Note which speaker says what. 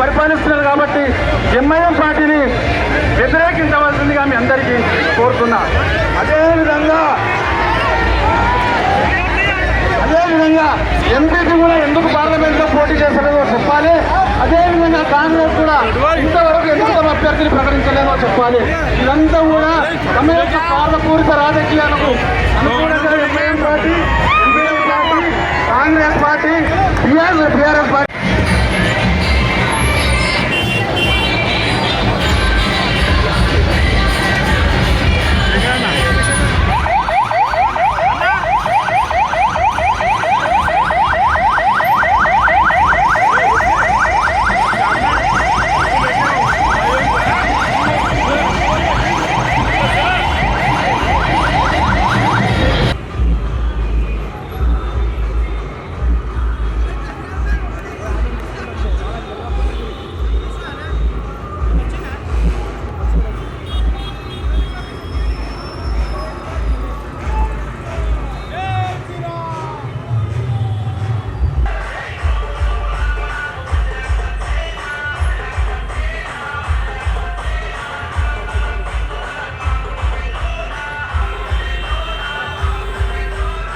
Speaker 1: పరిపాలిస్తున్నారు కాబట్టి ఎంఐఎం పార్టీని వ్యతిరేకించవలసిందిగా మీ అందరికీ కోరుతున్నా. అదేవిధంగా అదేవిధంగా ఎంపీకి కూడా ఎందుకు పార్లమెంట్లో పోటీ చేస్తలేదో చెప్పాలి. అదేవిధంగా కాంగ్రెస్ కూడా ఇంతవరకు ఎందుకు తమ అభ్యర్థిని ప్రకటించలేదో చెప్పాలి. ఇదంతా కూడా తమ యొక్క స్వార్థపూరిత రాజకీయాలకు అనుకూలంగా MIM party MPM party Congress party TRS